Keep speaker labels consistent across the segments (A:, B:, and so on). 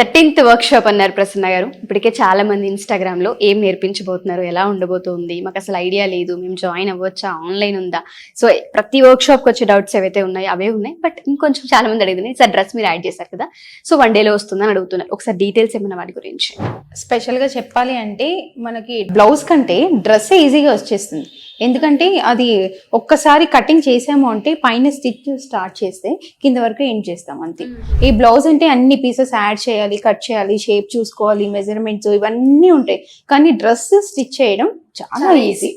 A: Thirteenth work shop అన్నారు ప్రసన్న గారు. ఇప్పటికే చాలా మంది ఇన్స్టాగ్రామ్లో ఏం నేర్పించబోతున్నారు ఎలా ఉండబోతుంది మాకు అసలు ఐడియా లేదు మేము జాయిన్ అవ్వచ్చా ఆన్లైన్ ఉందా? సో ప్రతి వర్క్ వచ్చే డౌట్స్ ఏవైతే ఉన్నాయో అవే ఉన్నాయి. బట్ ఇంకొంచెం చాలా మంది అడిగింది సార్ డ్రెస్ మీరు యాడ్ చేశారు కదా సో వన్ డేలో వస్తుందని అడుగుతున్నారు. ఒకసారి డీటెయిల్స్ ఏమైనా వాటి గురించి.
B: స్పెషల్గా చెప్పాలి అంటే మనకి బ్లౌజ్ కంటే డ్రెస్ ఈజీగా వచ్చేస్తుంది. ఎందుకంటే అది ఒక్కసారి కటింగ్ చేసాము అంటే పైన స్టిచ్ స్టార్ట్ చేస్తే కింద వరకు ఎండ్ చేస్తాం అంతే. ఈ బ్లౌజ్ అంటే అన్ని పీసెస్ యాడ్ చేయాలి కట్ చేయాలి షేప్ చూసుకోవాలి మెజర్మెంట్స్ ఇవన్నీ ఉంటాయి. కానీ డ్రెస్ స్టిచ్ చేయడం చాలా ఈజీ.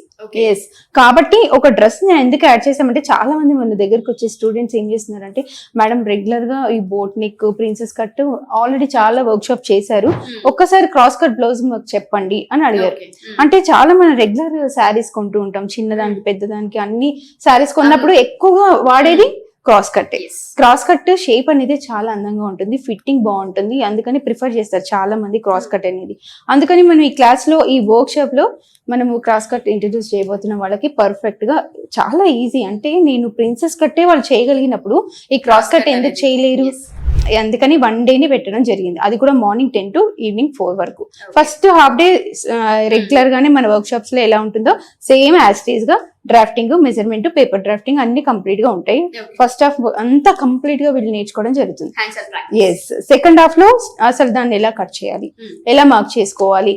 B: ఎస్ కాబట్టి ఒక డ్రెస్ని ఎందుకు యాడ్ చేసామంటే చాలా మంది మన దగ్గరకు వచ్చే స్టూడెంట్స్ ఏం చేస్తున్నారంటే మేడం రెగ్యులర్గా ఈ boat neck princess cut already చాలా వర్క్ షాప్ చేశారు ఒక్కసారి క్రాస్ కట్ బ్లౌజ్ మాకు చెప్పండి అని అడిగారు. అంటే చాలా మనం రెగ్యులర్ శారీస్ కొంటూ ఉంటాం. చిన్నదానికి పెద్దదానికి అన్ని శారీస్ కొన్నప్పుడు ఎక్కువగా వాడేది cross cut cross cut shape అనేది చాలా అందంగా ఉంటుంది. ఫిట్టింగ్ బాగుంటుంది. అందుకని ప్రిఫర్ చేస్తారు చాలా మంది క్రాస్ కట్ అనేది. అందుకని మనం ఈ క్లాస్లో ఈ వర్క్ షాప్లో మనము క్రాస్ కట్ ఇంట్రడ్యూస్ చేయబోతున్న వాళ్ళకి పర్ఫెక్ట్గా చాలా ఈజీ అంటే నేను ప్రిన్సెస్ కట్టే వాళ్ళు చేయగలిగినప్పుడు ఈ క్రాస్ కట్ ఎందుకు చేయలేరు? అందుకని వన్ డేని పెట్టడం జరిగింది. అది కూడా morning ten to evening four వరకు. ఫస్ట్ హాఫ్ డే రెగ్యులర్ గానే మన వర్క్ షాప్స్లో ఎలా ఉంటుందో సేమ్ యాస్టీస్గా డ్రాఫ్టింగ్ మెజర్మెంట్ పేపర్ డ్రాఫ్టింగ్ అన్ని కంప్లీట్గా ఉంటాయి. ఫస్ట్ హాఫ్ అంతా కంప్లీట్గా వీళ్ళు నేర్చుకోవడం జరుగుతుంది. ఎస్ సెకండ్ హాఫ్లో అసలు దాన్ని ఎలా కట్ చేయాలి? ఎలా మార్క్ చేసుకోవాలి?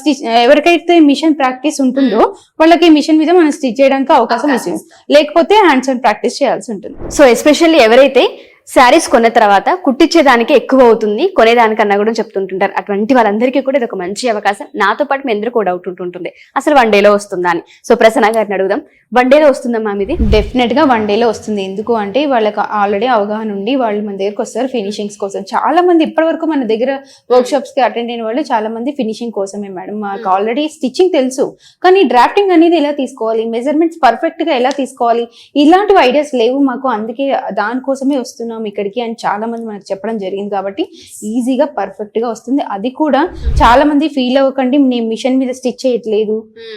B: స్టిచ్ ఎవరికైతే మిషన్ ప్రాక్టీస్ ఉంటుందో వాళ్ళకి మిషన్ మీద మనం స్టిచ్ చేయడానికి అవకాశం
A: అవకాశం
B: ఇస్తుంది. లేకపోతే హ్యాండ్స్ ఆన్ ప్రాక్టీస్ చేయాల్సి ఉంటుంది.
A: సో ఎస్పెషల్లీ ఎవరైతే శారీస్ కొన్న తర్వాత కుట్టించేదానికి ఎక్కువ అవుతుంది కొనేదానికన్నా కూడా చెప్తుంటుంటారు. అటువంటి వాళ్ళందరికీ కూడా ఇది ఒక మంచి అవకాశం. నాతో పాటు మీ అందరికీ కూడా డౌట్ ఉంటుంటుంది. అసలు వన్ డేలో వస్తుందా అని. సో ప్రసన్న గారిని అడుగుదాం. వన్ డేలో వస్తుందమ్మా మీది
B: డెఫినెట్గా వన్ డేలో వస్తుంది. ఎందుకు అంటే వాళ్ళకి ఆల్రెడీ అవగాహన ఉండి వాళ్ళు మన దగ్గరకు వస్తారు ఫినిషింగ్స్ కోసం. చాలా మంది ఇప్పటి వరకు మన దగ్గర వర్క్ షాప్స్కి అటెండ్ అయిన వాళ్ళు చాలా మంది ఫినిషింగ్ కోసమే మేడం. మాకు ఆల్రెడీ స్టిచ్చింగ్ తెలుసు. కానీ డ్రాఫ్టింగ్ అనేది ఎలా తీసుకోవాలి? మెజర్మెంట్స్ పర్ఫెక్ట్గా ఎలా తీసుకోవాలి? ఇలాంటివి ఐడియాస్ లేవు మాకు. అందుకే దానికోసమే వస్తున్నాం. ఇక్కడికి అని చాలా మంది మనకు చెప్పడం జరిగింది కాబట్టి ఈజీగా పర్ఫెక్ట్గా వస్తుంది. అది కూడా చాలా మంది ఫీల్ అవ్వకండి నేను మిషన్ మీద స్టిచ్ చేయట్లేదు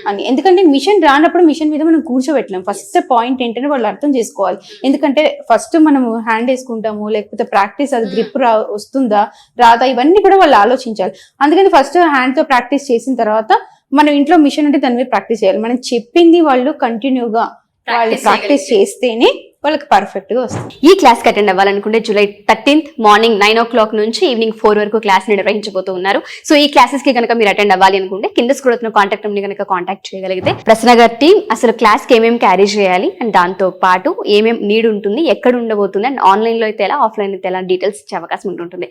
B: అని. ఎందుకంటే మిషన్ రానప్పుడు మిషన్ మీద మనం కూర్చోబెట్టలేం. ఫస్ట్ పాయింట్ ఏంటంటే వాళ్ళు అర్థం చేసుకోవాలి. ఎందుకంటే ఫస్ట్ మనం హ్యాండ్ వేసుకుంటాము లేకపోతే ప్రాక్టీస్ అది గ్రిప్ రా వస్తుందా రాదా ఇవన్నీ కూడా వాళ్ళు ఆలోచించాలి. అందుకని ఫస్ట్ హ్యాండ్తో ప్రాక్టీస్ చేసిన తర్వాత మనం ఇంట్లో మిషన్ అంటే దాని మీద ప్రాక్టీస్ చేయాలి. మనం చెప్పింది వాళ్ళు కంటిన్యూగా వాళ్ళు ప్రాక్టీస్ చేస్తేనే వాళ్ళకి పర్ఫెక్ట్గా వస్తుంది.
A: ఈ క్లాస్కి అటెండ్ అవ్వాలనుకుంటే July thirteenth morning nine o'clock నుంచి ఈవినింగ్ ఫోర్ వరకు క్లాస్ నిర్వహించబోతూ ఉన్నారు. సో ఈ క్లాసెస్కి కనుక మీరు అటెండ్ అవ్వాలి అనుకుంటే కింద స్కూల్ కాంటాక్ట్ని కనుక కాంటాక్ట్ చేయగలిగితే ప్రసన్న గారి టీం అసలు క్లాస్కి ఏమేమి క్యారీ చేయాలి అండ్ దాంతో పాటు ఏమేమి నీడ్ ఉంటుంది ఎక్కడ ఉండబోతుంది అండ్ ఆన్లైన్లో అయితే ఎలా ఆఫ్లైన్ అయితే ఎలా డీటెయిల్స్ ఇచ్చే అవకాశం ఉంటుంది